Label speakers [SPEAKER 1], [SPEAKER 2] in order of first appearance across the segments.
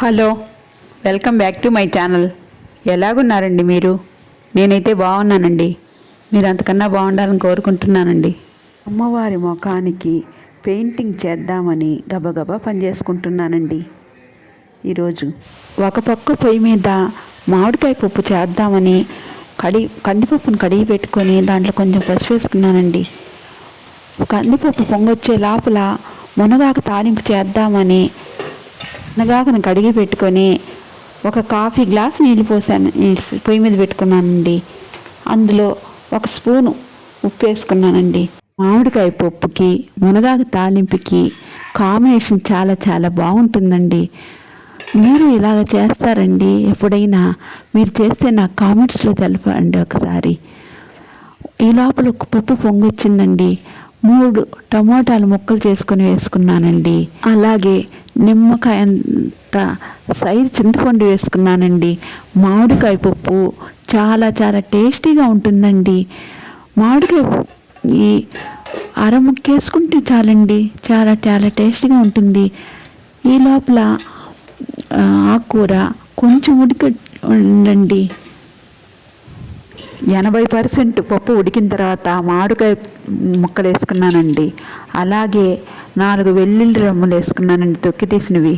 [SPEAKER 1] Hello welcome back to my channel. ఎలాగున్నారండి మీరు? నేనైతే బాగున్నానండి. మీరు అంతకన్నా బాగుండాలని కోరుకుంటున్నానండి. అమ్మవారి ముఖానికి పెయింటింగ్ చేద్దామని గబగబా పనిచేసుకుంటున్నానండి. ఈరోజు ఒక పక్క పొయ్యి మీద మామిడికాయ పప్పు చేద్దామని కడి కందిపప్పును కడిగి పెట్టుకొని దాంట్లో కొంచెం పసుపు వేసుకున్నానండి. కందిపప్పు పొంగొచ్చే లోపల మునగాకు తాలింపు చేద్దామని మునగాకును కడిగి పెట్టుకొని ఒక కాఫీ గ్లాస్ నీళ్ళు పోసాను. పొయ్యి మీద పెట్టుకున్నానండి. అందులో ఒక స్పూను ఉప్పు వేసుకున్నానండి. మామిడికాయ పప్పుకి మునగాకు తాలింపుకి కాంబినేషన్ చాలా చాలా బాగుంటుందండి. మీరు ఇలాగ చేస్తారండి ఎప్పుడైనా మీరు చేస్తే నాకు కామెంట్స్లో తెలపండి ఒకసారి. ఈ లోపల పప్పు పొంగొచ్చిందండి. మూడు టమోటాలు ముక్కలు చేసుకొని వేసుకున్నానండి. అలాగే నిమ్మకాయ అంత సైజు చింతపండు వేసుకున్నానండి. మామిడికాయ పప్పు చాలా చాలా టేస్టీగా ఉంటుందండి. మామిడికాయ ఈ అర వేసుకుంటే చాలండి. చాలా చాలా టేస్టీగా ఉంటుంది. ఈ లోపల ఆకుకూర కొంచెం ఉడికి ఉండండి. ఎనభై పర్సెంట్ పప్పు ఉడికిన తర్వాత మామిడికాయ ముక్కలు వేసుకున్నానండి అలాగే నాలుగు వెల్లుల్లి రమ్ములు వేసుకున్నానండి తొక్కి తీసినవి.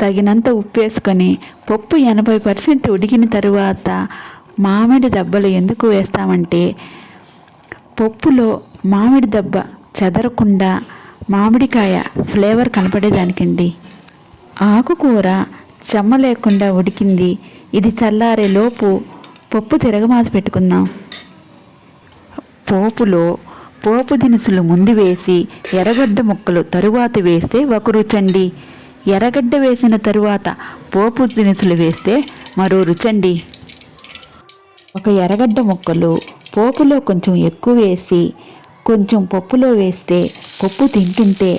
[SPEAKER 1] తగినంత ఉప్పు వేసుకొని పప్పు ఎనభై పర్సెంట్ ఉడికిన తరువాత మామిడి దెబ్బలు ఎందుకు వేస్తామంటే పప్పులో మామిడి దెబ్బ చెదరకుండా మామిడికాయ ఫ్లేవర్ కనపడేదానికండి. ఆకుకూర చెమ్మ లేకుండా ఉడికింది. ఇది చల్లారే లోపు పప్పు తిరగమాత పెట్టుకుందాం. పోపులో పోపు దినుసులు ముందు వేసి ఎర్రగడ్డ ముక్కలు తరువాత వేస్తే ఒక రుచండి. ఎర్రగడ్డ వేసిన తరువాత పోపు దినుసులు వేస్తే మరో రుచండి. ఒక ఎర్రగడ్డ ముక్కలు పోపులో కొంచెం ఎక్కువ వేసి కొంచెం పప్పులో వేస్తే పప్పు తింటుంటే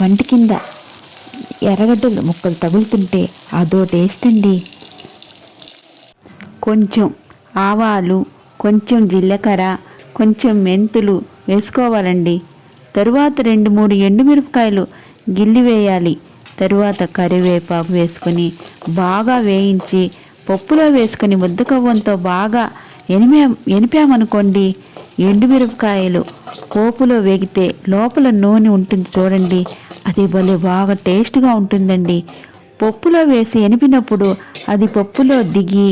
[SPEAKER 1] పంటి కింద ఎర్రగడ్డ ముక్కలు తగులుతుంటే అదో టేస్ట్ అండి. కొంచెం ఆవాలు కొంచెం జీలకర్ర కొంచెం మెంతులు వేసుకోవాలండి. తరువాత రెండు మూడు ఎండుమిరపకాయలు గిల్లి వేయాలి. తరువాత కరివేపాకు వేసుకొని బాగా వేయించి పప్పులో వేసుకొని ముద్దకవ్వంతో బాగా ఎనిమే ఎనిపామనుకోండి ఎండుమిరపకాయలు పోపులో వేగితే లోపల నూనె ఉంటుంది చూడండి. అది భలే బాగా టేస్ట్గా ఉంటుందండి. పప్పులో వేసి ఎనిపినప్పుడు అది పప్పులో దిగి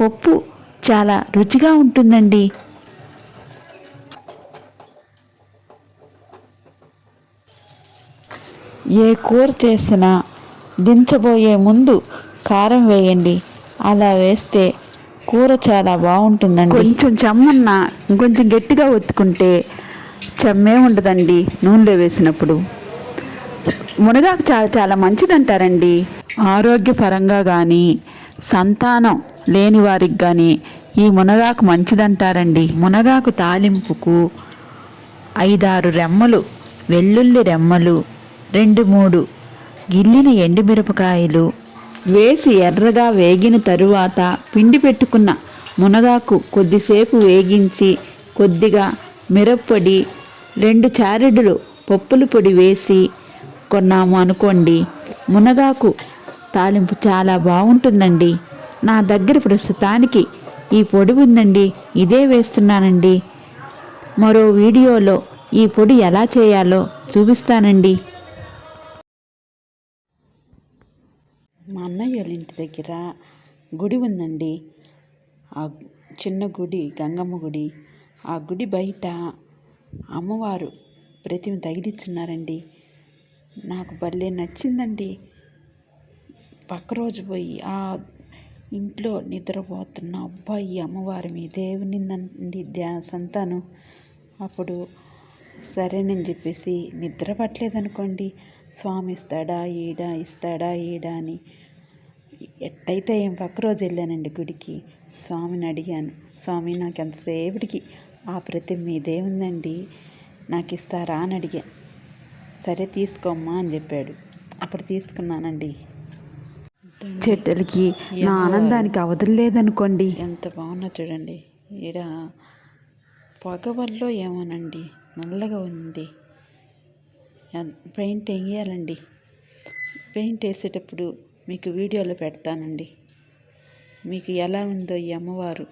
[SPEAKER 1] పప్పు చాలా రుచిగా ఉంటుందండి. ఏ కూర చేసినా దించబోయే ముందు కారం వేయండి. అలా వేస్తే కూర చాలా బాగుంటుందండి. కొంచెం చెమ్మన్న ఇంకొంచెం గట్టిగా ఒత్తుకుంటే చెమ్మే ఉండదండి నూనెలో వేసినప్పుడు. మునగాకు చాలా చాలా మంచిదంటారండి. ఆరోగ్యపరంగా కానీ సంతానం లేని వారికి కానీ ఈ మునగాకు మంచిదంటారండి. మునగాకు తాలింపుకు ఐదారు రెమ్మలు వెల్లుల్లి రెమ్మలు రెండు మూడు. గిల్లిన ఎండుమిరపకాయలు వేసి ఎర్రగా వేగిన తరువాత పిండి పెట్టుకున్న మునగాకు కొద్దిసేపు వేగించి కొద్దిగా మిరప్పొడి రెండు చారెడులు పప్పుల పొడి వేసి కొన్నాము అనుకోండి మునగాకు తాలింపు చాలా బాగుంటుందండి. నా దగ్గర ప్రస్తుతానికి ఈ పొడి ఉందండి ఇదే వేస్తున్నానండి. మరో వీడియోలో ఈ పొడి ఎలా చేయాలో చూపిస్తానండి. మా అన్నయ్య వాళ్ళ ఇంటి దగ్గర గుడి ఉందండి. ఆ చిన్న గుడి గంగమ్మ గుడి. ఆ గుడి బయట అమ్మవారు ప్రతిమ తగిలిచ్చున్నారండి. నాకు భలే నచ్చిందండి. పక్క రోజు పోయి ఆ ఇంట్లో నిద్రపోతున్న అబ్బాయి అమ్మవారి మీ దేవుని నంది ధ్యాస అప్పుడు సరేనని చెప్పేసి నిద్ర పట్టలేదనుకోండి. స్వామి ఇస్తాడా? ఈడా? ఇస్తాడా? ఈడా అని. ఎట్టయితే ఏం పక్క రోజు వెళ్ళానండి గుడికి. స్వామిని అడిగాను. స్వామి నాకు ఎంతసేపటికి ఆ ప్రతి మీదే ఉందండి. నాకు ఇస్తారా అని అడిగా. సరే తీసుకోమ్మా అని చెప్పాడు. అప్పుడు తీసుకున్నానండి. చెట్టులకి నా ఆనందానికి అవధులేదనుకోండి ఎంత బాగున్నా చూడండి. ఈడ పొగ వల్ల ఏమోనండి. నల్లగా ఉంది. పెయింట్ వేయాలండి. పెయింట్ వేసేటప్పుడు మీకు వీడియోలో పెడతానండి. మీకు ఎలా ఉందో ఈ అమ్మవారు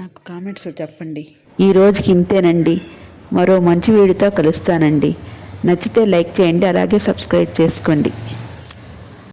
[SPEAKER 1] నాకు కామెంట్స్లో చెప్పండి. ఈ రోజుకి ఇంతేనండి. మరో మంచి వీడియోతో కలుస్తానండి. నచ్చితే లైక్ చేయండి అలాగే సబ్స్క్రైబ్ చేసుకోండి.